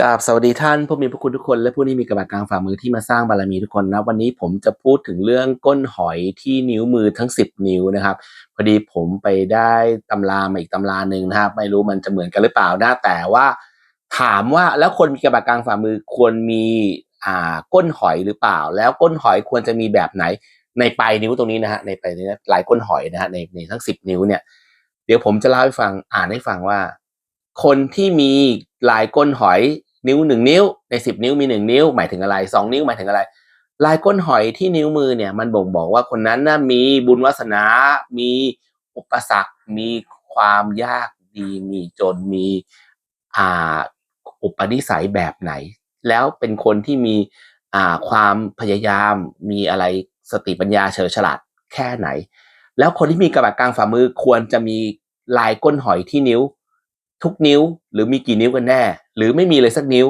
กราบสวัสดีท่านผู้มีพระคุณทุกคน และผู้ที่มีกระบะกลางฝ่ามือที่มาสร้างบารมีทุกคนนะวันนี้ผมจะพูดถึงเรื่องก้นหอยที่นิ้วมือทั้ง 10 นิ้วนะครับพอดีผมไปได้ตำรามาอีกตำราหนึ่งนะครับ ไม่รู้มันจะเหมือนกันหรือเปล่านะแต่ว่า ถามว่าแล้วคนมีกระบะกลางฝ่ามือควรมีอ่าก้นหอยหรือเปล่า แล้วก้นหอยควรจะมีแบบไหนในปลายนิ้วตรงนี้นะฮะในปลายนิ้วลายก้นหอยนะฮะในในทั้ง 10 นิ้วเนี่ยเดี๋ยวผมจะเล่าให้ฟังอ่านให้ฟังว่า คนที่มีลายก้นหอย นิ้วหนึ่งนิ้วในสิบนิ้วมีหนึ่งนิ้วหมายถึงอะไรสองนิ้วหมายถึงอะไร ลายก้นหอยที่นิ้วมือเนี่ยมันบ่งบอกว่าคนนั้นน่ะมีบุญวาสนา มีอุปสรรค มีความยากดีมีจนมีอ่าอุปนิสัยแบบไหน แล้วเป็นคนที่มีอ่าความพยายามมีอะไรสติปัญญาเฉลียวฉลาดแค่ไหน แล้วคนที่มีกระบะกลางฝ่ามือควรจะมีลายก้นหอยที่นิ้ว ทุกนิ้ว หรือมีกี่นิ้วกันแน่ หรือไม่มีเลยสักนิ้ว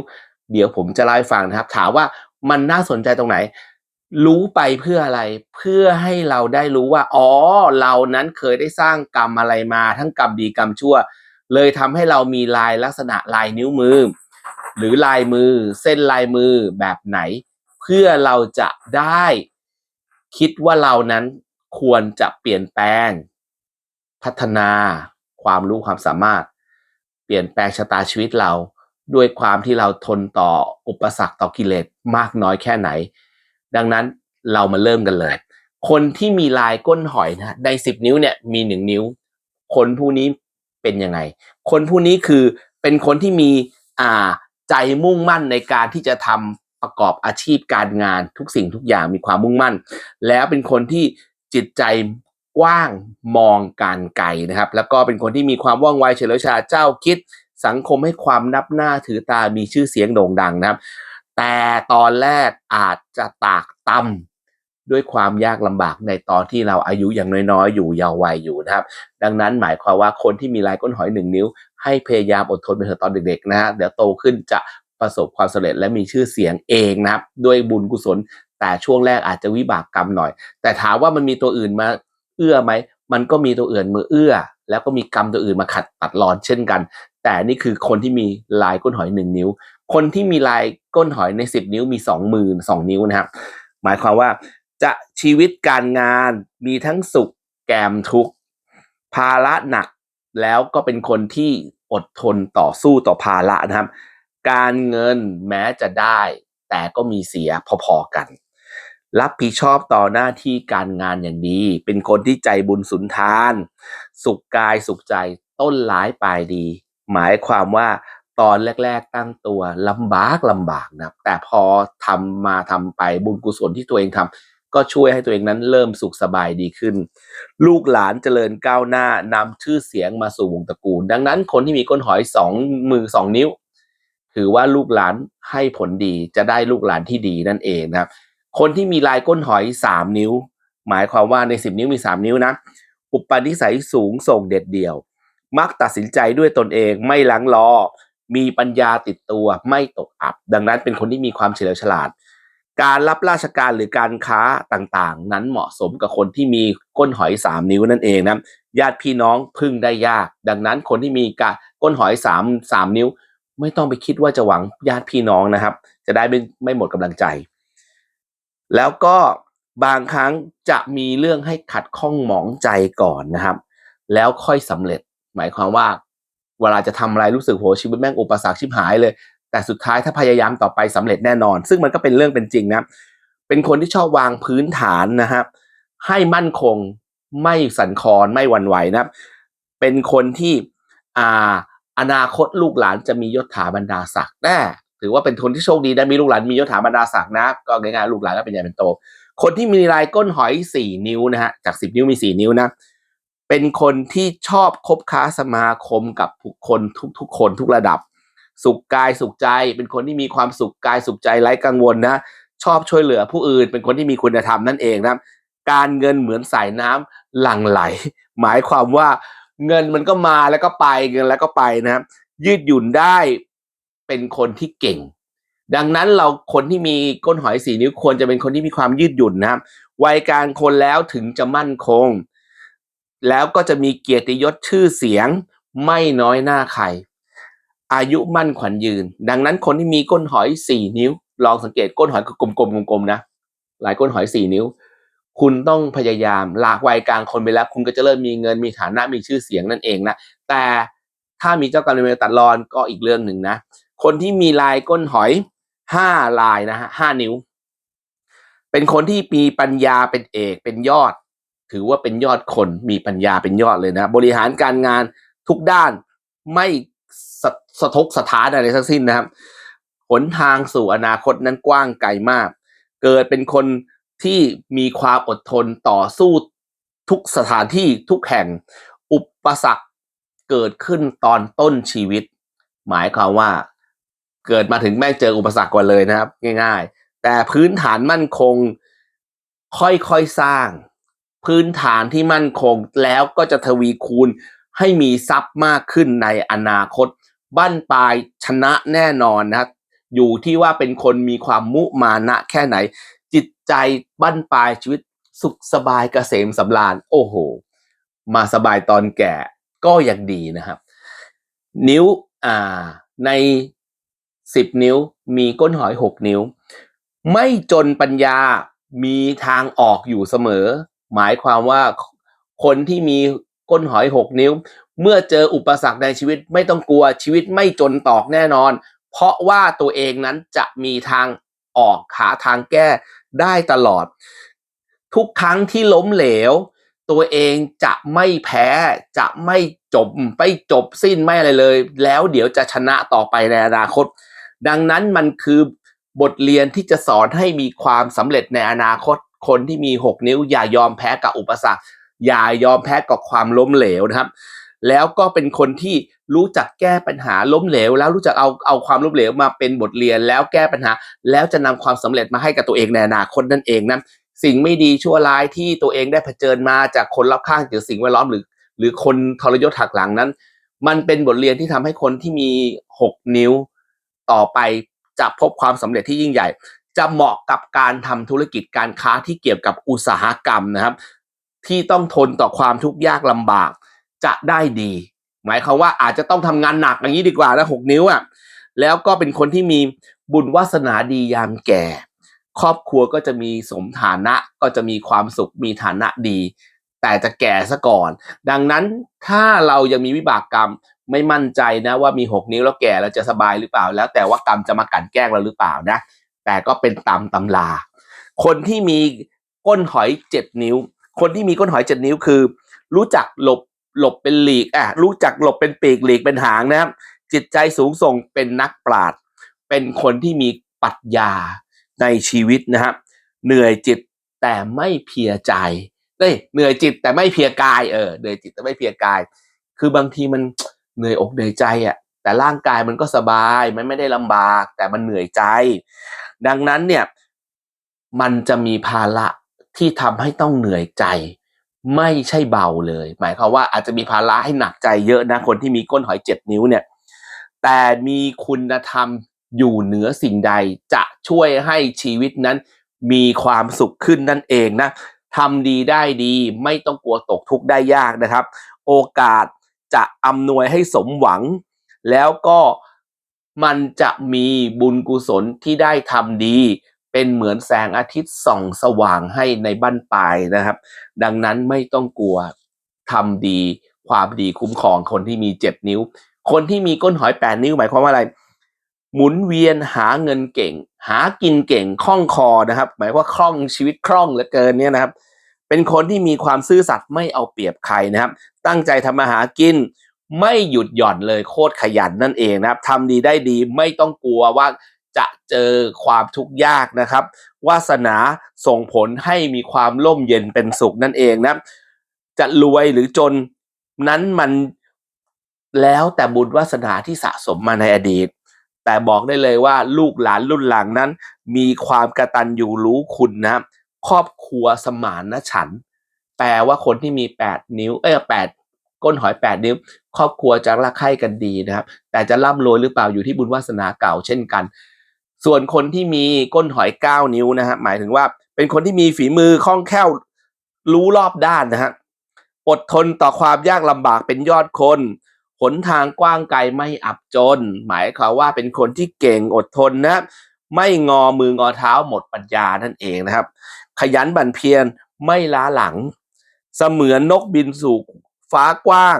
เดี๋ยวผมจะเล่าให้ฟังนะครับ ถามว่ามันน่าสนใจตรงไหน รู้ไปเพื่ออะไร เพื่อให้เราได้รู้ว่า อ๋อ เรานั้นเคยได้สร้างกรรมอะไรมา ทั้งกรรมดีกรรมชั่ว เลยทำให้เรามีลายลักษณะลายนิ้วมือ หรือลายมือ เส้นลายมือแบบไหน เพื่อเราจะได้คิดว่าเรานั้นควรจะเปลี่ยนแปลง พัฒนาความรู้ความสามารถ ปลี่ยนแปลงชะตาชีวิตเรา ด้วยความที่เราทนต่ออุปสรรคต่อกิเลสมากน้อยแค่ไหน ดังนั้นเรามาเริ่มกันเลย คนที่มีลายก้นหอยนะในสิบนิ้วเนี่ยมีหนึ่งนิ้ว คนผู้นี้เป็นยังไง คนผู้นี้คือเป็นคนที่มีอ่าใจมุ่งมั่นในการที่จะทำประกอบอาชีพการงานทุกสิ่งทุกอย่างมีความมุ่งมั่น แล้วเป็นคนที่จิตใจ กว้างมองการไกลนะครับ แล้วก็เป็นคนที่มีความว่องไวเฉลียวฉลาดเจ้าคิด สังคมให้ความนับหน้าถือตามีชื่อเสียงโด่งดังนะครับ แต่ตอนแรกอาจจะตากตำด้วยความยากลำบากในตอนที่เราอายุอย่างน้อยๆ อยู่ยาววัยอยู่นะครับ ดังนั้นหมายความว่าคนที่มีลายก้นหอยหนึ่งนิ้ว ให้พยายามอดทนไปเถอะตอนเด็กๆนะฮะเดี๋ยวโตขึ้นจะประสบความสำเร็จและมีชื่อเสียงเองนะครับ ด้วยบุญกุศลแต่ช่วงแรกอาจจะวิบากกรรมหน่อย แต่ถามว่ามันมีตัวอื่นมา เอื้อไหม มันก็มีตัวอื่นมือเอื้อ แล้วก็มีกรรมตัวอื่นมาขัดตัดรอนเช่นกัน แต่นี่คือคนที่มีลายก้นหอยหนึ่งนิ้ว คนที่มีลายก้นหอยในสิบนิ้วมีสองมือสองนิ้วนะครับ หมายความว่าจะชีวิตการงานมีทั้งสุขแกมทุกข์ภาระหนักแล้วก็เป็นคนที่อดทนต่อสู้ต่อภาระนะครับ การเงินแม้จะได้ แต่ก็มีเสียพอๆกัน รับผิดชอบต่อหน้าที่การงานอย่างดี เป็นคนที่ใจบุญสุนทาน สุขกายสุขใจต้นร้ายปลายดี หมายความว่าตอนแรก ๆ ตั้งตัวลำบากลำบากนะแต่พอทำมาทำไปบุญกุศลที่ตัวเองทำก็ช่วยให้ตัวเองนั้นเริ่มสุขสบายดีขึ้น ลูกหลานเจริญก้าวหน้านำชื่อเสียงมาสู่วงตระกูล ดังนั้นคนที่มีก้นหอยสองมือสองนิ้ว ถือว่าลูกหลานให้ผลดีจะได้ลูกหลานที่ดีนั่นเองนะครับ คนที่มีลายก้นหอยสามนิ้ว หมายความว่าในสิบนิ้วมีสามนิ้วนะ อุปนิสัยสูงส่งเด็ดเดี่ยว มักตัดสินใจด้วยตนเองไม่ลังรอมีปัญญาติดตัวไม่ตกอับ ดังนั้นเป็นคนที่มีความเฉลียวฉลาด การรับราชการหรือการค้าต่างๆ นั้นเหมาะสมกับคนที่มีก้นหอยสามนิ้วนั่นเองนะญาติพี่น้องพึ่งได้ยาก ดังนั้นคนที่มีกก้นหอยสามสามนิ้ว ไม่ต้องไปคิดว่าจะหวังญาติพี่น้องนะครับ จะได้ไม่ไม่หมดกำลังใจ แล้วก็บางครั้งจะมีเรื่องให้ขัดข้องหมองใจก่อนนะครับ แล้วค่อยสำเร็จ หมายความว่า เวลาจะทำอะไรรู้สึกโหชีวิตแม่งอุปสรรคชิบหายเลย แต่สุดท้ายถ้าพยายามต่อไปสำเร็จแน่นอน ซึ่งมันก็เป็นเรื่องเป็นจริงนะเป็นคนที่ชอบวางพื้นฐานนะครับ ให้มั่นคงไม่สั่นคลอนไม่หวั่นไหวนะเป็นคนที่อ่าอนาคตลูกหลานจะมียศถาบรรดาศักดิ์แน่ ถือว่าเป็นคนที่โชคดีได้มีลูกหลานมียศถาบรรดาศักดิ์นะ ก็ง่ายๆลูกหลานก็เป็นใหญ่เป็นโต คนที่มีลายก้นหอยสี่นิ้วนะฮะจากสิบนิ้วมีสี่นิ้วนะเป็นคนที่ชอบคบค้าสมาคมกับทุกคนทุกๆคนทุกระดับ สุขกายสุขใจ เป็นคนที่มีความสุขกายสุขใจไร้กังวลนะชอบช่วยเหลือผู้อื่น เป็นคนที่มีคุณธรรมนั่นเองนะการเงินเหมือนสายน้ำหลั่งไหล หมายความว่าเงินมันก็มาแล้วก็ไปเงินแล้วก็ไปนะยืดหยุ่นได้ เป็นคนที่เก่ง ดังนั้นเราคนที่มีก้นหอยสีนิ้วควรจะเป็นคนที่มีความยืดหยุ่นนะครับวัยกลางคนแล้วถึงจะมั่นคง แล้วก็จะมีเกียรติยศชื่อเสียงไม่น้อยหน้าใคร อายุมั่นขวัญยืน ดังนั้นคนที่มีก้นหอยสี่นิ้ว ลองสังเกตก้นหอยก็กลมๆกลมๆนะ หลายก้นหอยสี่นิ้ว คุณต้องพยายามหลากวัยกลางคนไปแล้ว คุณก็จะเริ่มมีเงินมีฐานะมีชื่อเสียงนั่นเองนะ แต่ถ้ามีเจ้ากรรมนายเวรตัดรอนก็อีกเรื่องหนึ่งนะ คนที่มีลายก้นหอยห้าลายนะฮะห้านิ้ว เป็นคนที่มีปัญญาเป็นเอกเป็นยอด ถือว่าเป็นยอดคนมีปัญญาเป็นยอดเลยนะบริหารการงานทุกด้านไม่สะสะทกสะท้านอะไรทั้งสิ้นนะครับหนทางสู่อนาคตนั้นกว้างไกลมาก เกิดเป็นคนที่มีความอดทนต่อสู้ทุกสถานที่ทุกแห่งอุปสรรคเกิดขึ้นตอนต้นชีวิต หมายความว่า เกิดมาถึงแม่งเจออุปสรรคก่อนเลยนะครับ ง่าย ๆ แต่พื้นฐานมั่นคงค่อยๆสร้าง พื้นฐานที่มั่นคงแล้วก็จะทวีคูณให้มีทรัพย์มากขึ้นในอนาคต บั้นปลายชนะแน่นอนนะอยู่ที่ว่าเป็นคนมีความมุมานะแค่ไหน จิตใจบั้นปลายชีวิตสุขสบายเกษมสำราญ โอ้โห มาสบายตอนแก่ก็ยังดีนะครับ นิ้วอ่าใน สิบนิ้ว มีก้นหอยหกนิ้ว ไม่จนปัญญามีทางออกอยู่เสมอ หมายความว่าคนที่มีก้นหอยหกนิ้ว เมื่อเจออุปสรรคในชีวิตไม่ต้องกลัวชีวิตไม่จนตอกแน่นอน เพราะว่าตัวเองนั้นจะมีทางออกหาทางแก้ได้ตลอด ทุกครั้งที่ล้มเหลว ตัวเองจะไม่แพ้จะไม่จบไม่จบสิ้นไม่อะไรเลย แล้วเดี๋ยวจะชนะต่อไปในอนาคต ดังนั้นมันคือบทเรียนที่จะสอนให้มีความสำเร็จในอนาคต คนที่มี 6 นิ้ว อย่ายอมแพ้กับอุปสรรค อย่ายอมแพ้กับความล้มเหลวนะครับ แล้วก็เป็นคนที่รู้จักแก้ปัญหาล้มเหลว แล้วรู้จักเอาเอาความล้มเหลวมาเป็นบทเรียนแล้วแก้ปัญหา แล้วจะนำความสำเร็จมาให้กับตัวเองในอนาคตนั่นเองนะสิ่งไม่ดีชั่วร้ายที่ตัวเองได้เผชิญมาจากคนรอบข้างหรือสิ่งแวดล้อมหรือ หรือคนทรยศหักหลังนั้น มันเป็นบทเรียนที่ทำให้คนที่มี 6 นิ้ว ต่อไปจะพบความสำเร็จที่ยิ่งใหญ่ จะเหมาะกับการทำธุรกิจการค้าที่เกี่ยวกับอุตสาหกรรมนะครับ ที่ต้องทนต่อความทุกข์ยากลำบากจะได้ดี หมายความว่าอาจจะต้องทำงานหนักอย่างนี้ดีกว่านะหกนิ้วอะแล้วก็เป็นคนที่มีบุญวาสนาดียามแก่ ครอบครัวก็จะมีสมฐานะก็จะมีความสุขมีฐานะดี แต่จะแก่ซะก่อน ดังนั้นถ้าเรายังมีวิบากกรรม ไม่มั่นใจนะว่ามีหกนิ้วแล้วแก่เราจะสบายหรือเปล่า แล้วแต่ว่ากรรมจะมากลั่นแกล้งเราหรือเปล่านะ แต่ก็เป็นตามตำราคนที่มีก้นหอยเจ็ดนิ้ว คนที่มีก้นหอยเจ็ดนิ้วคือ รู้จักหลบหลบเป็นหลีกอะรู้จักหลบเป็นปีกหลีกเป็นหางนะครับ จิตใจสูงส่งเป็นนักปราชญ์เป็นคนที่มีปรัชญาในชีวิตนะครับเหนื่อยจิตแต่ไม่เพียใจเอ้ยเหนื่อยจิตแต่ไม่เพียกายเออเหนื่อยจิตแต่ไม่เพียกาย คือบางทีมัน เหนื่อยอกเหนื่อยใจอะแต่ร่างกายมันก็สบายมันไม่ได้ลำบาก แต่มันเหนื่อยใจ ดังนั้นเนี่ยมันจะมีภาระที่ทำให้ต้องเหนื่อยใจ ไม่ใช่เบาเลย หมายความว่าอาจจะมีภาระให้หนักใจเยอะนะคนที่มีก้นหอยเจ็ดนิ้วเนี่ยแต่มีคุณธรรมอยู่เหนือสิ่งใดจะช่วยให้ชีวิตนั้นมีความสุขขึ้นนั่นเองนะทำดีได้ดี ไม่ต้องกลัวตกทุกข์ได้ยากนะครับ โอกาส จะอำนวยให้สมหวัง แล้วก็มันจะมีบุญกุศลที่ได้ทำดี เป็นเหมือนแสงอาทิตย์ส่องสว่างให้ในบั้นปลายนะครับ ดังนั้นไม่ต้องกลัวทำดี ความดีคุ้มครองคนที่มีเจ็ดนิ้ว คนที่มีก้นหอยแปดนิ้วหมายความว่าอะไร หมุนเวียนหาเงินเก่ง หากินเก่งคล่องคอนะครับ หมายว่าคล่องชีวิตคล่องเหลือเกินเนี่ยนะครับ เป็นคนที่มีความซื่อสัตย์ไม่เอาเปรียบใครนะครับ ตั้งใจทำมาหากิน ไม่หยุดหย่อนเลยโคตรขยันนั่นเองนะครับทำดีได้ดีไม่ต้องกลัวว่าจะเจอความทุกข์ยากนะครับ วาสนาส่งผลให้มีความร่มเย็นเป็นสุขนั่นเองนะจะรวยหรือจนนั้นมันแล้วแต่บุญวาสนาที่สะสมมาในอดีต แต่บอกได้เลยว่าลูกหลานรุ่นหลังนั้น มีความกระตันอยู่รู้คุณนะครับ ครอบครัวสมานฉัน แปลว่าคนที่มีแปดนิ้ว เอ้ยแปดก้นหอยแปดนิ้ว ครอบครัวจะรักใคร่กันดีนะครับ แต่จะร่ำรวยหรือเปล่าอยู่ที่บุญวาสนาเก่าเช่นกัน ส่วนคนที่มีก้นหอยเก้านิ้วนะฮะหมายถึงว่าเป็นคนที่มีฝีมือคล่องแคล่วรู้รอบด้านนะฮะอดทนต่อความยากลำบากเป็นยอดคนหนทางกว้างไกลไม่อับจน หมายความว่าเป็นคนที่เก่งอดทนนะ ไม่งอมืองอเท้าหมดปัญญานั่นเองนะครับ ขยันบันเพียรไม่ล้าหลัง เสมือนนกบินสู่ฟ้ากว้าง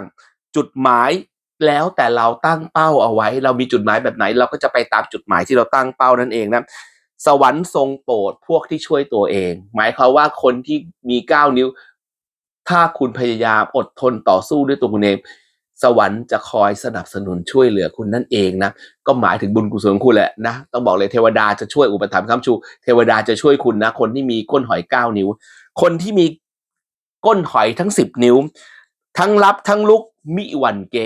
จุดหมายแล้วแต่เราตั้งเป้าเอาไว้ เรามีจุดหมายแบบไหน เราก็จะไปตามจุดหมายที่เราตั้งเป้านั่นเองนะสวรรค์ทรงโปรดพวกที่ช่วยตัวเอง หมายความว่าคนที่มีเก้านิ้ว ถ้าคุณพยายามอดทนต่อสู้ด้วยตัวคุณเอง สวรรค์จะคอยสนับสนุนช่วยเหลือคุณนั่นเองนะก็หมายถึงบุญกุศลของคุณแหละนะต้องบอกเลยเทวดาจะช่วยอุปถัมภ์ค้ำชู เทวดาจะช่วยคุณนะ คนที่มีก้นหอยเก้านิ้ว คนที่มีก้นหอยทั้งสิบนิ้ว ทั้งรับทั้งลุกมิหวันเก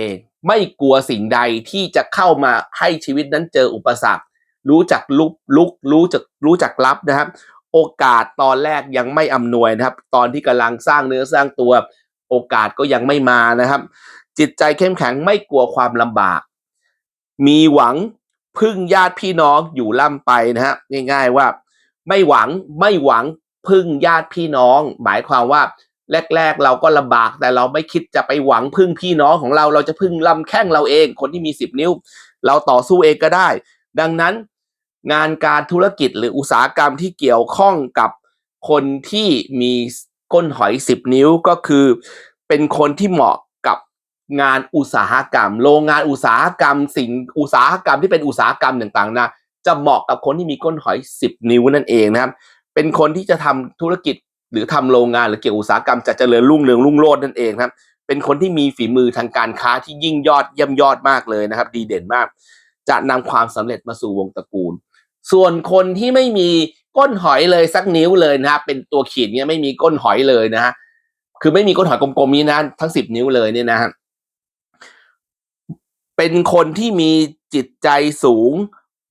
ไม่กลัวสิ่งใดที่จะเข้ามาให้ชีวิตนั้นเจออุปสรรค รู้จักลุกลุกรู้จักรู้จักรับนะครับ โอกาสตอนแรกยังไม่อำนวยนะครับ ตอนที่กำลังสร้างเนื้อสร้างตัว โอกาสก็ยังไม่มานะครับ จิตใจเข้มแข็งไม่กลัวความลำบาก มีหวังพึ่งญาติพี่น้องอยู่ล่ำไปนะฮะง่ายๆว่า ไม่หวังไม่หวังพึ่งญาติพี่น้อง หมายความว่าแรก ๆ เราก็ลำบาก แต่เราไม่คิดจะไปหวังพึ่งพี่น้องของเราเราจะพึ่งลำแข้งเราเอง คนที่มีสิบนิ้ว เราต่อสู้เองก็ได้ ดังนั้นงานการธุรกิจหรืออุตสาหกรรมที่เกี่ยวข้องกับคนที่มีก้นหอยสิบนิ้วก็คือ เป็นคนที่เหมาะ งานอุตสาหกรรม โรงงานอุตสาหกรรม สิ่งอุตสาหกรรมที่เป็นอุตสาหกรรมต่างๆนะจะเหมาะกับคนที่มีก้นหอยสิบนิ้วนั่นเองนะครับ เป็นคนที่จะทำธุรกิจหรือทำโรงงานหรือเกี่ยวกับอุตสาหกรรมจะเจริญรุ่งเรืองรุ่งโรจน์นั่นเองครับ เป็นคนที่มีฝีมือทางการค้าที่ยิ่งยอดเยี่ยมยอดมากเลยนะครับ ดีเด่นมาก จะนำความสำเร็จมาสู่วงตระกูล ส่วนคนที่ไม่มีก้นหอยเลยสักนิ้วเลยนะครับเป็นตัวขีดเนี่ยไม่มีก้นหอยเลยนะฮะคือไม่มีก้นหอยกลมๆนี้นะทั้งสิบนิ้วเลยเนี่ยนะฮะ เป็นคนที่มีจิตใจสูง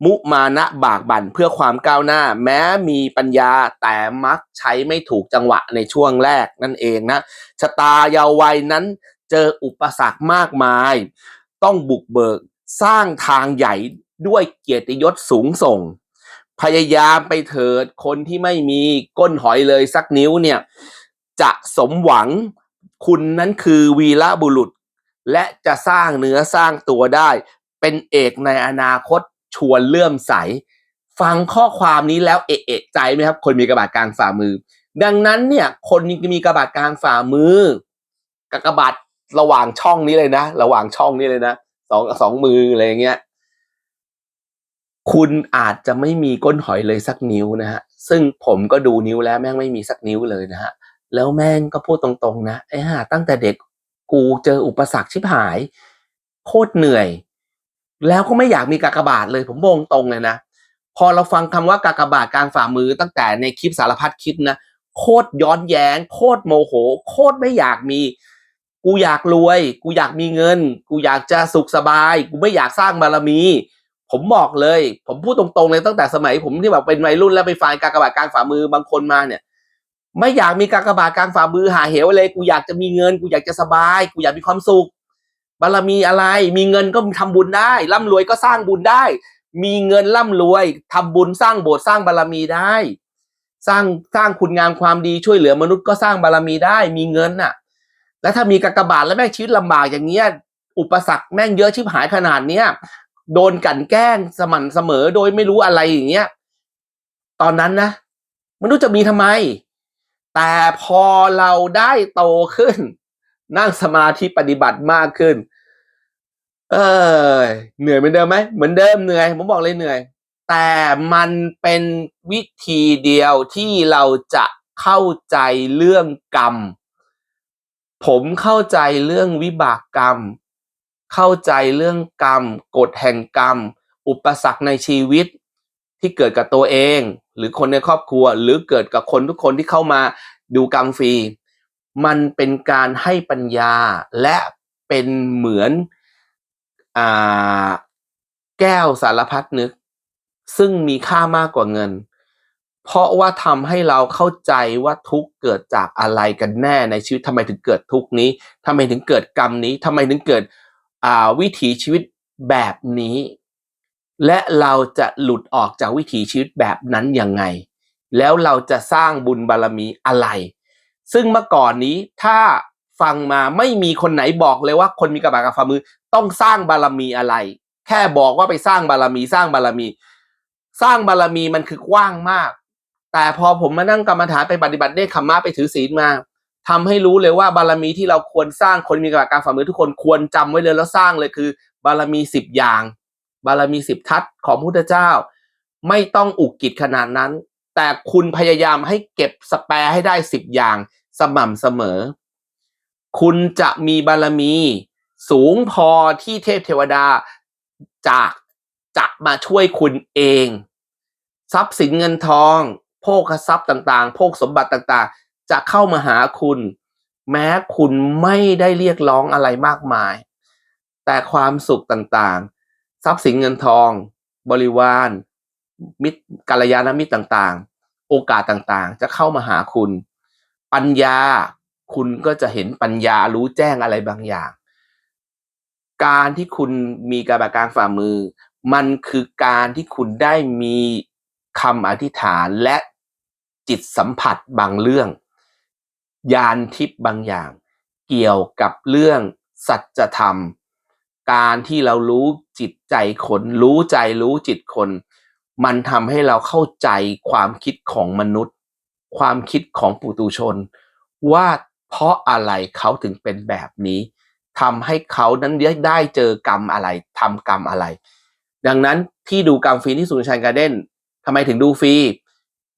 มุมานะบากบั่นเพื่อความก้าวหน้า แม้มีปัญญาแต่มักใช้ไม่ถูกจังหวะในช่วงแรกนั่นเองนะชะตาเยาว์วัยนั้นเจออุปสรรคมากมาย ต้องบุกเบิกสร้างทางใหญ่ด้วยเกียรติยศสูงส่ง พยายามไปเถิดคนที่ไม่มีก้นหอยเลยสักนิ้วเนี่ย จะสมหวังคุณนั้นคือวีระบุรุษ และจะสร้างเนื้อสร้างตัวได้ เป็นเอกในอนาคตชวนเลื่อมใส ฟังข้อความนี้แล้วเอะเอะใจไหมครับ คนมีกระบาดกลางฝ่ามือ ดังนั้นเนี่ย คนมีกระบาดกลางฝ่ามือกับกระบาดระหว่างช่องนี้เลยนะ ระหว่างช่องนี้เลยนะสองสองมืออะไรอย่างเงี้ยคุณอาจจะไม่มีก้นหอยเลยสักนิ้วนะฮะ ซึ่งผมก็ดูนิ้วแล้วแม่งไม่มีสักนิ้วเลยนะฮะ แล้วแม่งก็พูดตรงๆนะไอ้ห่าตั้งแต่เด็ก กูเจออุปสรรคชิบหาย โคตรเหนื่อย แล้วก็ไม่อยากมีกากบาทเลย ผมบอกตรงเลยนะ พอเราฟังคำว่ากากบาทกลางฝ่ามือตั้งแต่ในคลิปสารพัดคลิปนะโคตรย้อนแย้ง โคตรโมโห โคตรไม่อยากมี กูอยากรวย กูอยากมีเงิน กูอยากจะสุขสบาย กูไม่อยากสร้างบารมี ผมบอกเลย ผมพูดตรงๆเลยตั้งแต่สมัย ผมที่แบบเป็นวัยรุ่นแล้วไปฟังกากบาทกลางฝ่ามือบางคนมาเนี่ย ไม่อยากมีการกระบาทกลางฝ่ามือหาเหวเลยกูอยากจะมีเงิน กูอยากจะสบาย กูอยากมีความสุขบารมีอะไร มีเงินก็ทำบุญได้ ร่ำรวยก็สร้างบุญได้ มีเงินร่ำรวยทำบุญสร้างโบสถ์สร้างบารมีได้ สร้างสร้างคุณงามความดีช่วยเหลือมนุษย์ก็สร้างบารมีได้ มีเงินน่ะ แล้วถ้ามีกากบาทแล้วแม่งชีวิตลำบากอย่างเงี้ยอุปสรรคแม่งเยอะชิบหายขนาดเนี้ยโดนกลันแกล้งสม่ำเสมอโดยไม่รู้อะไรอย่างเงี้ย ตอนนั้นนะมนุษย์จะมีทำไม แต่พอเราได้โตขึ้น นั่งสมาธิปฏิบัติมากขึ้น เออเหนื่อยเหมือนเดิมไหมเหมือนเดิมเหนื่อยผมบอกเลยเหนื่อย แต่มันเป็นวิธีเดียวที่เราจะเข้าใจเรื่องกรรม ผมเข้าใจเรื่องวิบากกรรม เข้าใจเรื่องกรรม กฎแห่งกรรม อุปสรรคในชีวิต ที่เกิดกับตัวเอง หรือคนในครอบครัว หรือเกิดกับคนทุกคนที่เข้ามาดูกรรมฟรี มันเป็นการให้ปัญญาและเป็นเหมือนอแก้วสารพัดนึก ซึ่งมีค่ามากกว่าเงิน เพราะว่าทำให้เราเข้าใจว่าทุกเกิดจากอะไรกันแน่ในชีวิตทำไมถึงเกิดทุกนี้ทำไมถึงเกิดกรรมนี้ทำไมถึงเกิดวิถีชีวิตแบบนี้ และเราจะหลุดออกจากวิถีชีวิตแบบนั้นยังไง แล้วเราจะสร้างบุญบารมีอะไร ซึ่งเมื่อก่อนนี้ถ้าฟังมาไม่มีคนไหนบอกเลยว่าคนมีกระบากกับฝ่ามือต้องสร้างบารมีอะไร แค่บอกว่าไปสร้างบารมีสร้างบารมี สร้างบารมีมันคือกว้างมาก แต่พอผมมานั่งกรรมฐานไปปฏิบัติเนคขมมะไปถือศีลมาทำให้รู้เลยว่าบารมีที่เราควรสร้างคนมีกระบากการฝ่ามือทุกคนควรจำไว้เลยแล้วสร้างเลยคือ บารมีสิบอย่าง บารมีสิบทัศของพุทธเจ้า ไม่ต้องอุกกิจขนาดนั้น แต่คุณพยายามให้เก็บสแปร์ให้ได้สิบอย่างสม่ำเสมอ คุณจะมีบารมีสูงพอที่เทพเทวดาจากจะมาช่วยคุณเอง ทรัพย์สินเงินทอง โภคทรัพย์ต่างๆ โภคสมบัติต่างๆ จะเข้ามาหาคุณ แม้คุณไม่ได้เรียกร้องอะไรมากมาย แต่ความสุขต่างๆ ทรัพย์สินเงินทอง บริวาร มิตรกัลยาณมิตรต่างๆ โอกาสต่างๆ จะเข้ามาหาคุณ ปัญญาคุณก็จะเห็นปัญญารู้แจ้งอะไรบางอย่าง การที่คุณมีกระบากลางฝ่ามือ มันคือการที่คุณได้มีคำอธิษฐานและจิตสัมผัสบางเรื่อง ยานทิพย์บางอย่าง เกี่ยวกับเรื่องสัจธรรม การที่เรารู้จิตใจคน รู้ใจรู้จิตคน มันทำให้เราเข้าใจความคิดของมนุษย์ ความคิดของปุตุชน ว่าเพราะอะไรเขาถึงเป็นแบบนี้ทำให้เขานั้นได้เจอกรรมอะไรทำกรรมอะไร ดังนั้นที่ดูกรรมฟรีที่สุนชัยการ์เด้นทำไมถึงดูฟรี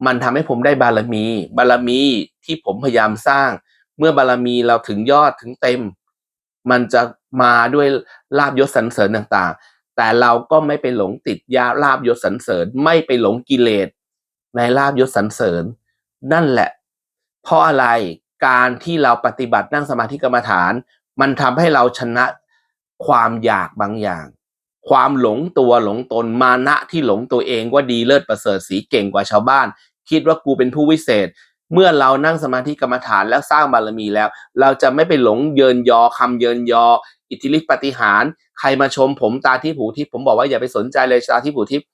มันทำให้ผมได้บารมี บารมีที่ผมพยายามสร้าง เมื่อบารมีเราถึงยอดถึงเต็ม มันจะ มาด้วยลาบยศสรรเสริญต่างๆ แต่เราก็ไม่ไปหลงติดยาลาบยศสรรเสริญ ไม่ไปหลงกิเลสในลาบยศสรรเสริญ นั่นแหละ เพราะอะไรการที่เราปฏิบัตินั่งสมาธิกรรมฐาน มันทำให้เราชนะความอยากบางอย่าง ความหลงตัวหลงตนมานะที่หลงตัวเองว่าดีเลิศประเสริฐสีเก่งกว่าชาวบ้าน คิดว่ากูเป็นผู้วิเศษ เมื่อเรานั่งสมาธิกรรมฐานแล้วสร้างบารมีแล้ว เราจะไม่ไปหลงเยินยอคำเยินยออิทธิฤทธิปฏิหาร ใครมาชมผมตาที่ผูทิพย์ผมบอกว่าอย่าไปสนใจเลยตาที่ผูทิพย์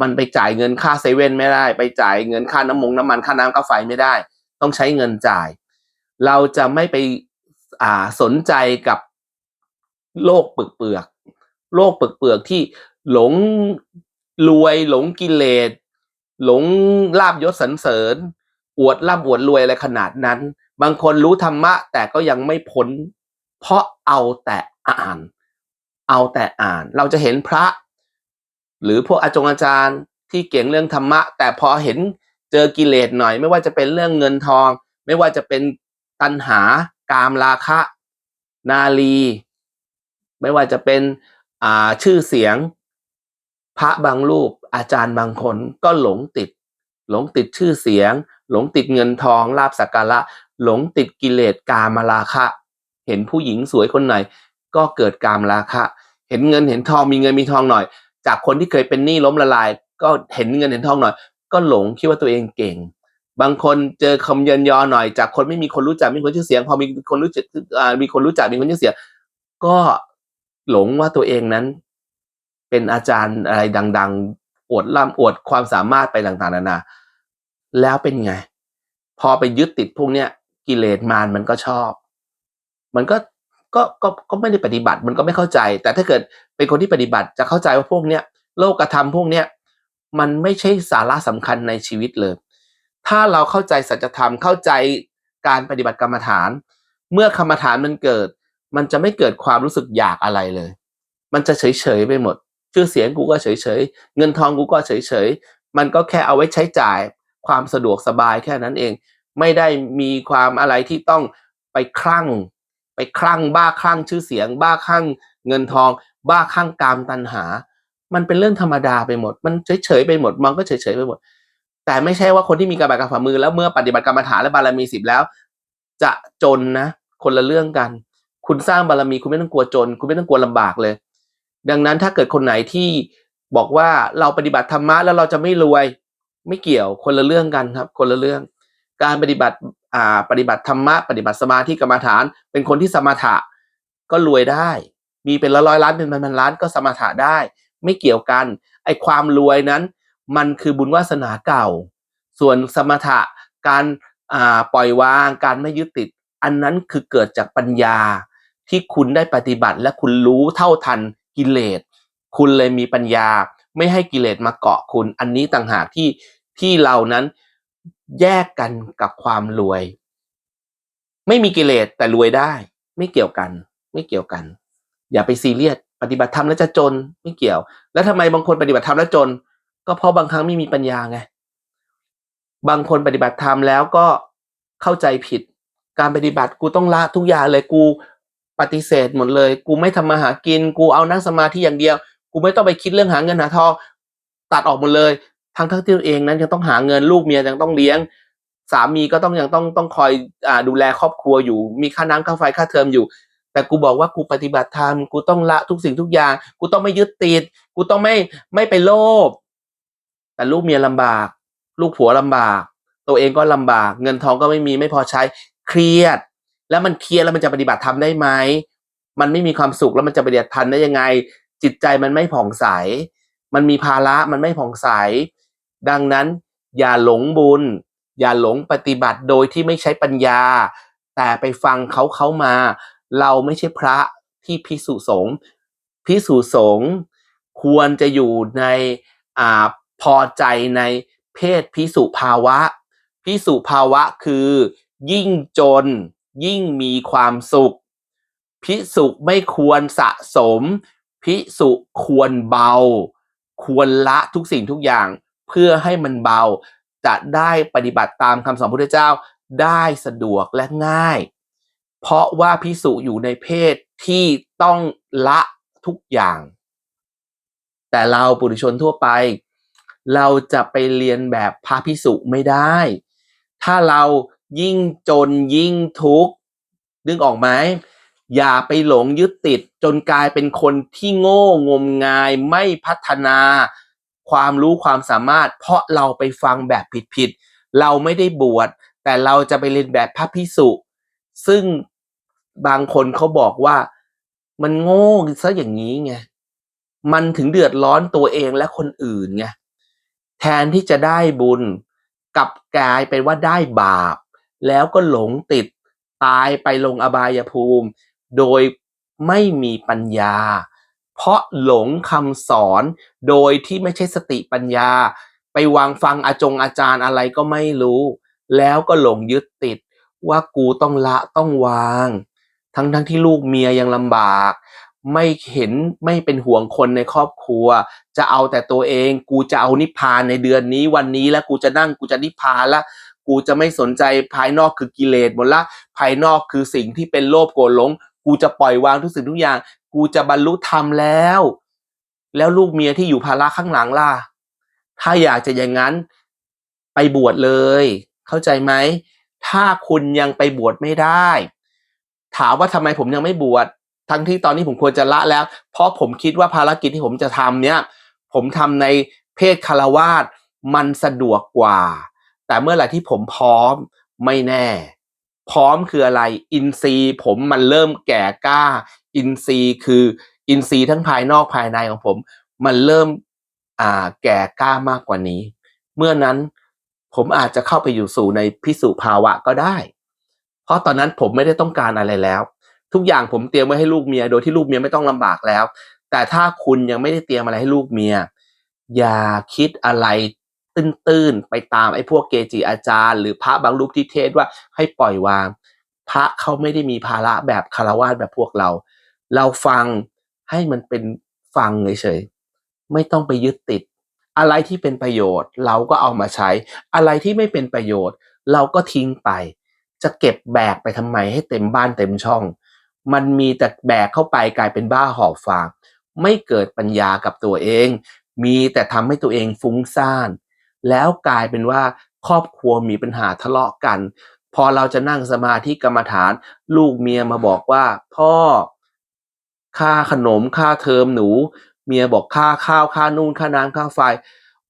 มันไปจ่ายเงินค่าเซเว่นไม่ได้ ไปจ่ายเงินค่าน้ำมงน้ำมันค่าน้ำค่าไฟไม่ได้ ต้องใช้เงินจ่าย เราจะไม่ไปอ่าสนใจกับโลกปึกเปลือกโลกปึกเปลือกที่หลงรวยหลงกิเลสหลงลาบยศสรรเสริญ อวดร่ำอวดรวยอะไรขนาดนั้น บางคนรู้ธรรมะ แต่ก็ยังไม่พ้น เพราะเอาแต่อ่าน เอาแต่อ่าน เราจะเห็นพระ หรือพวกอาจงอาจารย์ที่เก่งเรื่องธรรมะ แต่พอเห็นเจอกิเลสหน่อย ไม่ว่าจะเป็นเรื่องเงินทอง ไม่ว่าจะเป็นตัณหากามราคะ นาลี ไม่ว่าจะเป็นชื่อเสียง พระบางรูปอาจารย์บางคนก็หลงติด หลงติดชื่อเสียง หลงติดเงินทองลาบสักการะหลงติดกิเลสกามราคะ เห็นผู้หญิงสวยคนไหน ก็เกิดกามราคะ เห็นเงินเห็นทองมีเงินมีทองหน่อย จากคนที่เคยเป็นหนี้ล้มละลาย ก็เห็นเงินเห็นทองหน่อย ก็หลงคิดว่าตัวเองเก่ง บางคนเจอคำเยินยอหน่อย จากคนไม่มีคนรู้จักมีคนชื่อเสียง พอมีคนรู้จักมีคนรู้จักมีคนชื่อเสียง ก็หลงว่าตัวเองนั้น เป็นอาจารย์อะไรดัง ๆ อวดร่ำอวดความสามารถไปต่างๆนานาแล้วเป็นไง พอไปยึดติดพวกเนี้ยกิเลสมารมันก็ชอบ มันก็ก็ก็ก็ไม่ได้ปฏิบัติมันก็ไม่เข้าใจ แต่ถ้าเกิดเป็นคนที่ปฏิบัติจะเข้าใจว่าพวกเนี้ยโลกธรรมพวกเนี้ยมันไม่ใช่สาระสำคัญในชีวิตเลย ถ้าเราเข้าใจสัจธรรมเข้าใจการปฏิบัติกรรมฐาน เมื่อกรรมฐานมันเกิด มันจะไม่เกิดความรู้สึกอยากอะไรเลย มันจะเฉยเฉยๆไปหมด ชื่อเสียงกูก็เฉยเฉยๆเงินทองกูก็เฉยเฉยๆมันก็แค่เอาไว้ใช้จ่ายความสะดวกสบายแค่นั้นเอง ไม่ได้มีความอะไรที่ต้องไปคลั่ง ไปคลั่งบ้าคลั่งชื่อเสียง บ้าคลั่งเงินทอง บ้าคลั่งกามตัณหา มันเป็นเรื่องธรรมดาไปหมด มันเฉยๆไปหมดมันก็เฉยๆไปหมด แต่ไม่ใช่ว่าคนที่มีกระบากรรมฝ่ามือแล้วเมื่อปฏิบัติกรรมฐานและบารมีสิบแล้ว จะจนนะ คนละเรื่องกัน คุณสร้างบารมีคุณไม่ต้องกลัวจน คุณไม่ต้องกลัวลำบากเลย ดังนั้นถ้าเกิดคนไหนที่บอกว่าเราปฏิบัติธรรมะแล้วเราจะไม่รวย ไม่เกี่ยวคนละเรื่องกันครับ คนละเรื่อง การปฏิบัติอ่าปฏิบัติธรรมะปฏิบัติสมาธิกรรมฐาน เป็นคนที่สมถะก็รวยได้ มีเป็นร้อยล้านเป็นพันๆล้านก็สมถะได้ ไม่เกี่ยวกันไอ้ความรวยนั้น มันคือบุญวาสนาเก่า ส่วนสมถะการอ่าปล่อยวางการไม่ยึดติด อันนั้นคือเกิดจากปัญญาที่คุณได้ปฏิบัติและคุณรู้เท่าทันกิเลส คุณเลยมีปัญญา ไม่ให้กิเลสมาเกาะคุณ อันนี้ต่างหากที่ที่เรานั้น แยกกันกับความรวย ไม่มีกิเลสแต่รวยได้ ไม่เกี่ยวกัน ไม่เกี่ยวกัน อย่าไปซีเรียสปฏิบัติธรรมแล้วจะจนไม่เกี่ยว แล้วทำไมบางคนปฏิบัติธรรมแล้วจน ก็เพราะบางครั้งไม่มีปัญญาไงบางคนปฏิบัติธรรมแล้วก็เข้าใจผิด การปฏิบัติกูต้องละทุกอย่างเลยกูปฏิเสธหมดเลย กูไม่ทำมาหากิน กูเอานั่งสมาธิอย่างเดียว กูไม่ต้องไปคิดเรื่องหาเงินหาทองตัดออกหมดเลย ทั้งทั้งที่ตัวเองนั้นยังต้องหาเงินลูกเมียยังต้องเลี้ยง สามีก็ต้องยังต้องต้องคอยอ่าดูแลครอบครัวอยู่ มีค่าน้ำค่าไฟค่าเทอมอยู่ แต่กูบอกว่ากูปฏิบัติธรรมกูต้องละทุกสิ่งทุกอย่างกูต้องไม่ยึดติด กูต้องไม่ไม่ไปโลภแต่ลูกเมียลำบาก ลูกผัวลำบาก ตัวเองก็ลำบาก เงินทองก็ไม่มีไม่พอใช้เครียด แล้วมันเครียดแล้วมันจะปฏิบัติธรรมได้ไหมมันไม่มีความสุขแล้วมันจะปฏิบัติธรรมได้ยังไง จิตใจมันไม่ผ่องใส มันมีภาระมันไม่ผ่องใส ดังนั้นอย่าหลงบุญ อย่าหลงปฏิบัติโดยที่ไม่ใช้ปัญญา แต่ไปฟังเขาเขามา เราไม่ใช่พระที่พิสุสงพิสุสงควรจะอยู่ในอ่าพอใจในเพศพิสุภาวะ พิสุภาวะคือ ยิ่งจน ยิ่งมีความสุข พิสุไม่ควรสะสม พิสุควรเบา ควรละทุกสิ่งทุกอย่าง เพื่อให้มันเบา จะได้ปฏิบัติตามคำสอนพระพุทธเจ้าได้สะดวกและง่าย เพราะว่าพิสุอยู่ในเพศที่ต้องละทุกอย่าง แต่เราปุถุชนทั่วไป เราจะไปเรียนแบบพระพิสุไม่ได้ ถ้าเรายิ่งจนยิ่งทุกข์นึกออกไหมอย่าไปหลงยึดติดจนกลายเป็นคนที่โง่งมงายไม่พัฒนา ความรู้ความสามารถ เพราะเราไปฟังแบบผิดๆเราไม่ได้บวชแต่เราจะไปเรียนแบบพระพิสุซึ่งบางคนเขาบอกว่ามันโง่ซะอย่างนี้ไงมันถึงเดือดร้อนตัวเองและคนอื่นไงแทนที่จะได้บุญกลับกลายเป็นว่าได้บาป แล้วก็หลงติดตายไปลงอบายภูมิ โดยไม่มีปัญญา เพราะหลงคำสอนโดยที่ไม่ใช่สติปัญญา ไปวางฟังอาจงอาจารย์อะไรก็ไม่รู้ แล้วก็หลงยึดติดว่ากูต้องละต้องวาง ทั้งทั้งที่ลูกเมียยังลำบาก ไม่เห็นไม่เป็นห่วงคนในครอบครัว จะเอาแต่ตัวเองกูจะเอานิพพานในเดือนนี้วันนี้แล้วกูจะนั่งกูจะนิพพานละกูจะไม่สนใจภายนอกคือกิเลสหมดละภายนอกคือสิ่งที่เป็นโลภโกรธหลง กูจะปล่อยวางทุกสิ่งทุกอย่าง กูจะบรรลุธรรมแล้ว แล้วลูกเมียที่อยู่ภาระข้างหลังล่ะ ถ้าอยากจะอย่างนั้นไปบวชเลย เข้าใจไหม ถ้าคุณยังไปบวชไม่ได้ ถามว่าทำไมผมยังไม่บวช ทั้งที่ตอนนี้ผมควรจะละแล้ว เพราะผมคิดว่าภารกิจที่ผมจะทำเนี้ยผมทำในเพศคารวาสมันสะดวกกว่า แต่เมื่อไหร่ที่ผมพร้อมไม่แน่ พร้อมคืออะไร อินทรีย์ผมมันเริ่มแก่กล้า อินทรีย์คืออินทรีย์ทั้งภายนอกภายในของผม มันเริ่มอ่าแก่กล้ามากกว่านี้ เมื่อนั้นผมอาจจะเข้าไปอยู่สู่ในพิสุภาวะก็ได้ เพราะตอนนั้นผมไม่ได้ต้องการอะไรแล้ว ทุกอย่างผมเตรียมไว้ให้ลูกเมีย โดยที่ลูกเมียไม่ต้องลำบากแล้ว แต่ถ้าคุณยังไม่ได้เตรียมอะไรให้ลูกเมีย อย่าคิดอะไรตื้นๆไปตามไอ้พวกเกจิอาจารย์ หรือพระบางรูปที่เทศว่าให้ปล่อยวาง พระเขาไม่ได้มีภาระแบบคารวะแบบพวกเรา เราฟังให้มันเป็นฟังเฉยๆไม่ต้องไปยึดติด อะไรที่เป็นประโยชน์ เราก็เอามาใช้ อะไรที่ไม่เป็นประโยชน์ เราก็ทิ้งไป จะเก็บแบกไปทำไมให้เต็มบ้านเต็มช่อง มันมีแต่แบกเข้าไปกลายเป็นบ้าหอบฟางไม่เกิดปัญญากับตัวเอง มีแต่ทำให้ตัวเองฟุ้งซ่าน แล้วกลายเป็นว่าครอบครัวมีปัญหาทะเลาะกัน พอเราจะนั่งสมาธิกรรมฐาน ลูกเมียมาบอกว่า พ่อ ค่าขนมค่าเทอมหนู เมียบอกค่าข้าวค่านู่นค่าน้ำค่าไฟ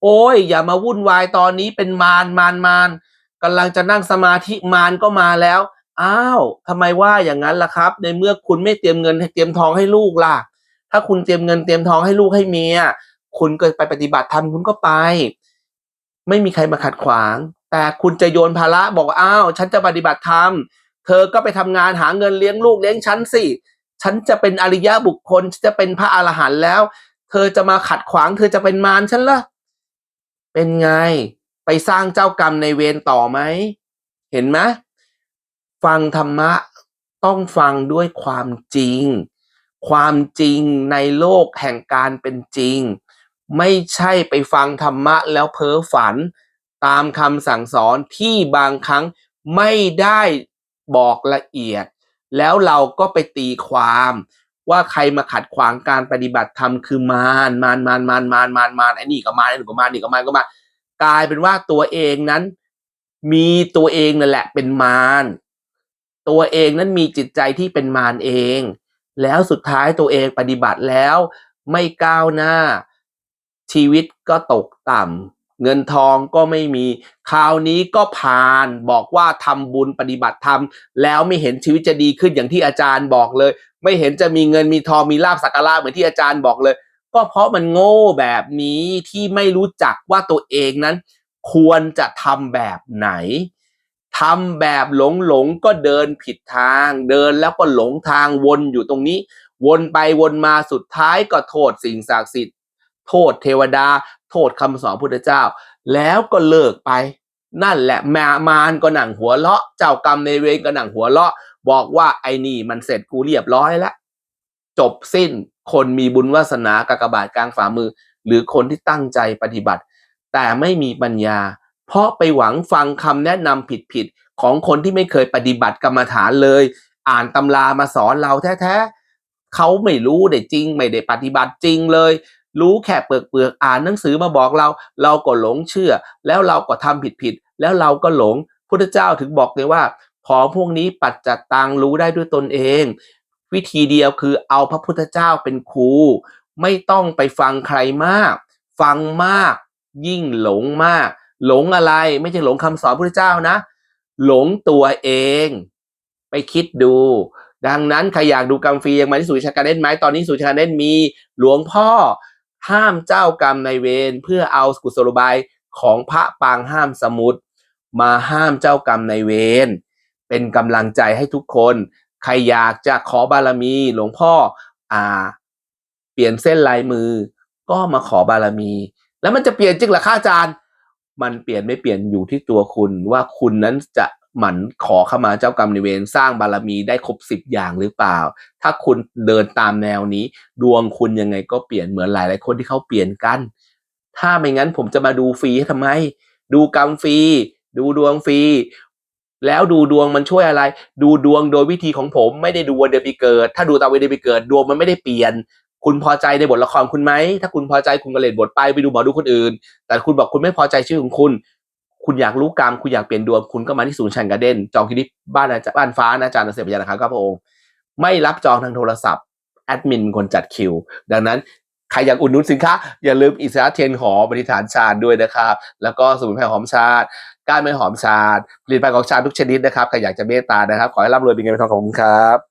โอ้ย อย่ามาวุ่นวายตอนนี้เป็นมารมารมารกำลังจะนั่งสมาธิมารก็มาแล้ว อ้าวทำไมว่าอย่างนั้นล่ะครับ ในเมื่อคุณไม่เตรียมเงินเตรียมทองให้ลูกล่ะ ถ้าคุณเตรียมเงินเตรียมทองให้ลูกให้เมียคุณก็ไปปฏิบัติธรรมคุณก็ไป ไม่มีใครมาขัดขวาง แต่คุณจะโยนภาระบอกว่าอ้าวฉันจะปฏิบัติธรรมเธอก็ไปทำงานหาเงินเลี้ยงลูกเลี้ยงฉันสิ ฉันจะเป็นอริยะบุคคลฉันจะเป็นพระอรหันต์แล้ว เธอจะมาขัดขวาง เธอจะเป็นมารฉันละเป็นไง ไปสร้างเจ้ากรรมในเวรต่อไหม เห็นไหมฟังธรรมะต้องฟังด้วยความจริง ความจริงในโลกแห่งการเป็นจริง ไม่ใช่ไปฟังธรรมะแล้วเพ้อฝัน ตามคำสั่งสอนที่บางครั้งไม่ได้บอกละเอียด แล้วเราก็ไปตีความว่าใครมาขัดขวางการปฏิบัติธรรมคือมารมารมารมารมารมารมารไอ้นี่ก็มารไอ้นี่ก็มารนี่ก็มารก็มารกลายเป็นว่าตัวเองนั้น มีตัวเองนั่นแหละเป็นมารตัวเองนั้นมีจิตใจที่เป็นมารเอง แล้วสุดท้ายตัวเองปฏิบัติแล้ว ไม่ก้าวหน้า ชีวิตก็ตกต่ำ เงินทองก็ไม่มี คราวนี้ก็ผ่านบอกว่าทำบุญปฏิบัติธรรม แล้วไม่เห็นชีวิตจะดีขึ้นอย่างที่อาจารย์บอกเลย ไม่เห็นจะมีเงินมีทองมีลาบสักการะเหมือนที่อาจารย์บอกเลย ก็เพราะมันโง่แบบนี้ที่ไม่รู้จักว่าตัวเองนั้น ควรจะทำแบบไหนทำแบบหลงหลงๆก็เดินผิดทาง เดินแล้วก็หลงทางวนอยู่ตรงนี้ วนไปวนมาสุดท้ายก็โทษสิ่งศักดิ์สิทธิ์ โทษเทวดา โทษคำสอนพุทธเจ้า แล้วก็เลิกไป นั่นแหละแมามารก็หนังหัวเลาะ เจ้ากรรมในเวรก็หนังหัวเลาะ บอกว่าไอ้นี่มันเสร็จกูเรียบร้อยแล้ว จบสิ้นคนมีบุญวาสนากากบาทกลางฝ่ามือ หรือคนที่ตั้งใจปฏิบัติ แต่ไม่มีปัญญา เพราะไปหวังฟังคำแนะนำผิดๆของคนที่ไม่เคยปฏิบัติกรรมฐานเลย อ่านตำรามาสอนเราแท้ๆเขาไม่รู้ได้จริง ไม่ได้ปฏิบัติจริงเลย รู้แค่เปลือกเปลือกๆอ่านหนังสือมาบอกเรา เราก็หลงเชื่อ แล้วเราก็ทำผิดผิดๆแล้วเราก็หลงพุทธเจ้าถึงบอกเลยว่าของพวกนี้ปัจจัตตังรู้ได้ด้วยตนเอง วิธีเดียวคือเอาพระพุทธเจ้าเป็นครู ไม่ต้องไปฟังใครมาก ฟังมาก ยิ่งหลงมาก หลงอะไรไม่ใช่หลงคำสอนพุทธเจ้านะ หลงตัวเอง ไปคิดดู ดังนั้นใครอยากดูกรรมฟรียังมาที่ศูนย์วิชาการเล่นไหมตอนนี้ศูนย์วิชาการเล่นมีหลวงพ่อ ห้ามเจ้ากรรมในเวรเพื่อเอากุศโลบายของพระปางห้ามสมุดมาห้ามเจ้ากรรมในเวรเป็นกำลังใจให้ทุกคน ใครอยากจะขอบารมีหลวงพ่ออ่า เปลี่ยนเส้นลายมือ ก็มาขอบารมี แล้วมันจะเปลี่ยนจริงหรอคะอาจารย์ มันเปลี่ยนไม่เปลี่ยนอยู่ที่ตัวคุณว่าคุณนั้นจะ หมั่นขอเข้ามาเจ้ากรรมในายเวรสร้างบารมีได้ครบสิบอย่างหรือเปล่า ถ้าคุณเดินตามแนวนี้ ดวงคุณยังไงก็เปลี่ยนเหมือนหลายหลายคนที่เขาเปลี่ยนกัน ถ้าไม่งั้นผมจะมาดูฟรีให้ทำไม ดูกรรมฟรี ดูดวงฟรี แล้วดูดวงมันช่วยอะไร ดูดวงโดยวิธีของผมไม่ได้ดูวันเดือนปีเกิด ถ้าดูตามวันเดือนปีเกิด ดวงมันไม่ได้เปลี่ยนคุณพอใจในบทละครคุณไหม ถ้าคุณพอใจคุณก็เล่นบทไปไปดูหมอดูคนอื่น แต่คุณบอกคุณไม่พอใจชื่อของคุณ คุณอยากรู้กรรม คุณอยากเปลี่ยนดวงคุณก็มาที่ศูนย์ชันการ์เด้นจองคินิบ้านอาจารย์บ้านฟ้านะอาจารย์เสียพยานะครับพระองค์ไม่รับจองทางโทรศัพท์แอดมินเป็นคนจัดคิว ดังนั้นใครอยากอุดหนุนสินค้า อย่าลืมอิสระเทียนหอมบริฐานชาญด้วยนะครับ แล้วก็สมุนไพรหอมชาติก้านไม้หอมชาญผลิตภัณฑ์ของชาญทุกชนิดนะครับใครอยากจะเมตตานะครับ ขอให้ร่ำรวยเป็นเงินเป็นทองของคุณครับ